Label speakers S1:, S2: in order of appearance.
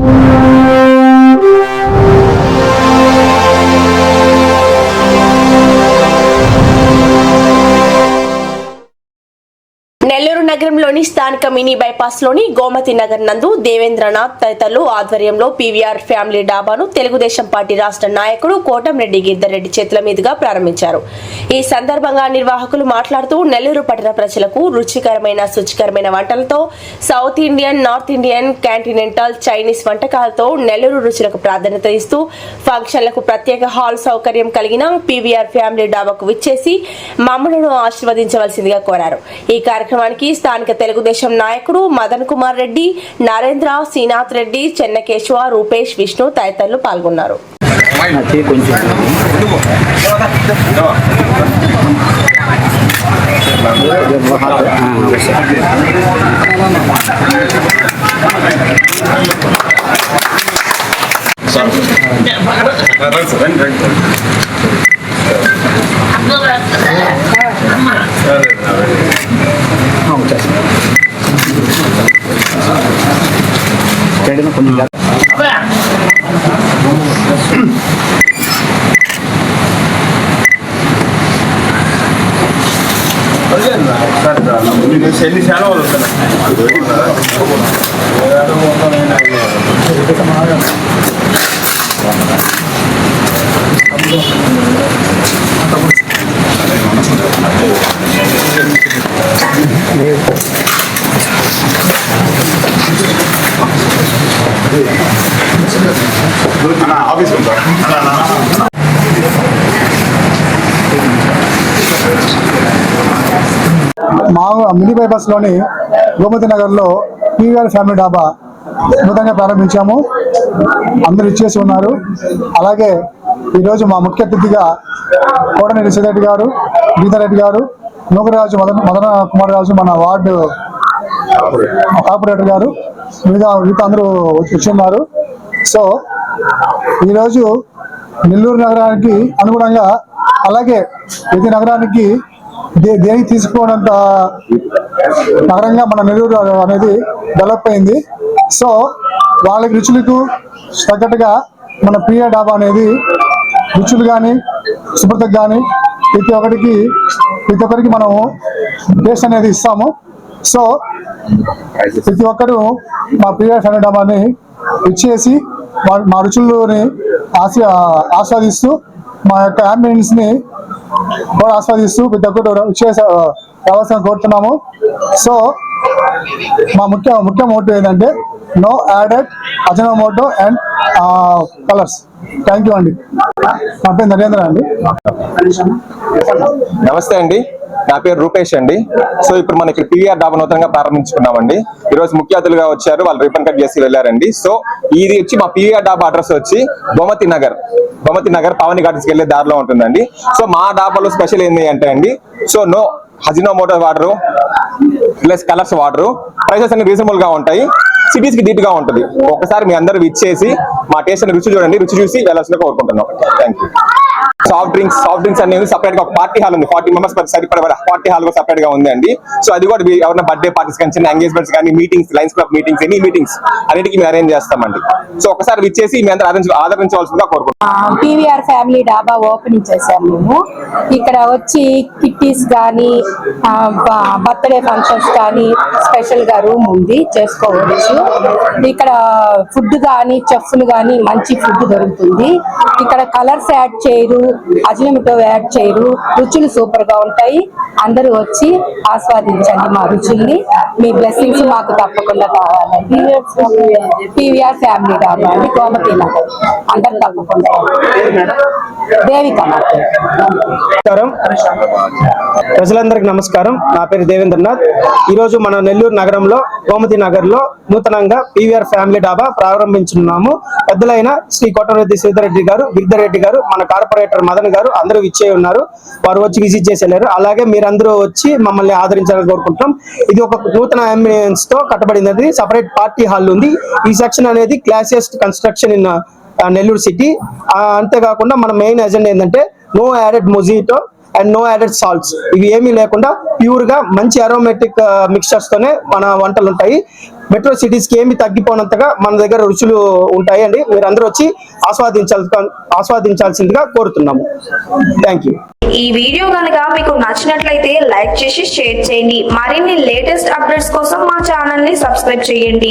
S1: you. Nellore నగరంలోని స్థానిక mini బైపాస్లోని Gomati Nagar నందు దేవేంద్రనాథ్ తదితరులు ఆధ్వర్యంలో పీవీఆర్ ఫ్యామిలీ డాబాను తెలుగుదేశం పార్టీ రాష్ట్ర నాయకుడు కోటంరెడ్డి గిద్దరెడ్డి చేతుల మీదుగా ప్రారంభించారు. ఈ సందర్భంగా నిర్వాహకులు మాట్లాడుతూ నెల్లూరు పట్టణ ప్రజలకు రుచికరమైన శుచికరమైన వంటలతో south Indian north Indian continental Chinese వంటకాలతో Nellore రుచులకు ప్రాధాన్యత ఇస్తూ ఫంక్షన్లకు ప్రత్యేక హాల్ సౌకర్యం కలిగిన పీవీఆర్ ఫ్యామిలీ డాబాకు విచ్చేసి మమ్మలను ఆశీర్వదించవలసిందిగా కోరారు. ఈ కార్యక్రమం కార్యక్రమానికి స్థానిక తెలుగుదేశం నాయకుడు మదన్ కుమార్ రెడ్డి నరేంద్ర శ్రీనాథ్ రెడ్డి చెన్నకేశవ రూపేష్ విష్ణు తదితరులు పాల్గొన్నారు.
S2: సరే కొంచెం చెడిన కొంచెం
S3: ఎన్ని చాలా వాళ్ళు ఆఫీస్
S4: మా మినీ బైపాస్లోని గోమతి నగర్లో పీవీఆర్ ఫ్యామిలీ డాబా నూతనంగా ప్రారంభించాము. అందరూ ఇచ్చేసి ఉన్నారు. అలాగే ఈరోజు మా ముఖ్య అతిథిగా కోడనేని సిద్ధారెడ్డి గారు గీతారెడ్డి గారు నూకరాజు మదన మదన కుమార్ రాజు మన వార్డు కార్పొరేటర్ గారు మిగతా మిగతా అందరూ వచ్చి ఉన్నారు సో ఈరోజు నెల్లూరు నగరానికి అనుగుణంగా అలాగే ప్రతి నగరానికి దే దేనికి తీసుకోనంత నగరంగా మన నెల్లూరు అనేది డెవలప్ అయింది. సో వాళ్ళకి రుచులకు తగ్గట్టుగా మన ప్రియ డాబా అనేది రుచులు కానీ శుభ్రతకు కానీ ప్రతి ఒక్కరికి ప్రతి ఒక్కరికి మనం టేస్ట్ అనేది ఇస్తాము. సో ప్రతి ఒక్కరూ మా ప్రియ ఫ్యామిలీ డాబాని ఇచ్చేసి మా- మా రుచులని ఆస్వా ఆస్వాదిస్తూ మా యొక్క ambience ని కూడా ఆస్వాదిస్తూ ప్రతి ఒక్కరు ఇచ్చేసి రావాల్సిన కోరుతున్నాము. సో మా ముఖ్య ముఖ్య మోటో ఏంటంటే no added Ajinomoto and colours thank you అండి. నా పేరు నరేంద్ర అండి.
S5: నమస్తే అండి. నా పేరు రూపేష్ అండి. సో ఇప్పుడు మనం ఇక్కడ పివిఆర్ డాబా నూతనంగా ప్రారంభించుకున్నామండి. ఈ రోజు ముఖ్య అతిథులుగా వచ్చారు వాళ్ళు రిపన్ కట్ చేసి వెళ్ళారండి. సో ఇది వచ్చి మా పివిఆర్ డాబా అడ్రస్ వచ్చి బొమతి నగర్. బొమతి నగర్ పావని గార్డెన్స్ వెళ్ళే దారిలో ఉంటుందండి. సో మా డాబాలో స్పెషల్ ఏంటి అంటే అండి సో నో హజినో మోటార్ వాడరు ప్లస్ కలర్స్ వాడరు ప్రైసెస్ అన్ని రీజనబుల్గా ఉంటాయి. సిటీస్కి ధీటుగా ఉంటుంది. ఒకసారి మీ అందరూ ఇచ్చేసి మా టేస్ట్ రుచి చూడండి. రుచి చూసి వెళ్ళాల్సిందిగా కోరుకుంటున్నాం. Thank you soft drinks soft drinks అనేవి సపరేట్గా ఒక పార్టీ హాల్ ఉంది. ఫార్టీ మెంబర్స్ సరిపడే పార్టీ హాల్ కూడా సపరేట్గా ఉంది అండి సో అది కూడా ఎవరైనా బర్త్డే పార్టీస్ కానీ చిన్న ఎంగేజ్మెంట్స్ కానీ meetings Lions club meetings any meetings అన్నిటికీ మేము అరేంజ్ చేస్తామండి. సో ఒకసారి ఇచ్చేసి మీ అందరూ ఆదరించ ఆదరించవలసిందిగా కోరుకుంటున్నాం.
S6: పీవీఆర్ ఫ్యామిలీ డాబా ఓపెనింగ్ చేసాము మేము. ఇక్కడ వచ్చి కిట్టీస్ కానీ బర్త్డే ఫంక్షన్స్ కానీ స్పెషల్గా రూమ్ ఉంది. చేసుకోవచ్చు. ఇక్కడ ఫుడ్ కానీ చెఫ్లు కానీ మంచి ఫుడ్ దొరుకుతుంది. ఇక్కడ కలర్స్ యాడ్ చేయరు. అజినమిటో యాడ్ చేయరు. రుచులు సూపర్గా ఉంటాయి. అందరూ వచ్చి ఆస్వాదించండి మా రుచుల్ని. మీ బ్లెస్సింగ్స్ మాకు తప్పకుండా కావాలండి. పీవీఆర్ ఫ్యామిలీ డాబా కోమతి నగర్ అందరు తప్పకుండా దేవిక
S2: ప్రజలందరికి ప్రజలందరికీ నమస్కారం. నా పేరు దేవేంద్రనాథ్. ఈ రోజు మన నెల్లూరు నగరంలో గోమతి నగర్లో నూతనంగా పీవీఆర్ ఫ్యామిలీ డాబా ప్రారంభించున్నాము పెద్దలైన శ్రీ కోటరెడ్డి శ్రీధరెడ్డి గారు గిరిధరెడ్డి గారు మన కార్పొరేటర్ మదన్ గారు అందరూ ఇచ్చే ఉన్నారు. వారు వచ్చి విజిట్ చేసి వెళ్ళారు అలాగే మీరందరూ వచ్చి మమ్మల్ని ఆదరించాలని కోరుకుంటున్నాం. ఇది ఒక నూతన అంబియన్స్తో కట్టబడినది. సపరేట్ పార్టీ హాల్ ఉంది. ఈ సెక్షన్ అనేది classiest construction in Nellore city. అంతేకాకుండా మన మెయిన్ ఎజెండా ఏంటంటే no added mojito and no added salts. ఇవి ఏమీ లేకుండా ప్యూర్గా మంచి అరోమేటిక్ మిక్చర్స్ తోనే మన వంటలు ఉంటాయి. మెట్రో సిటీస్కి ఏమి తగ్గిపోనంతగా మన దగ్గర రుచులు ఉంటాయి మీరు అందరూ వచ్చి ఆస్వాదించాల్ ఆస్వాదించాల్సిందిగా కోరుతున్నాము. థ్యాంక్ యూ
S7: ఈ వీడియో కనుక మీకు నచ్చినట్లయితే లైక్ చేసి షేర్ చేయండి. మరిన్ని లేటెస్ట్ అప్డేట్స్ కోసం మా ఛానల్ని సబ్స్క్రైబ్ చేయండి.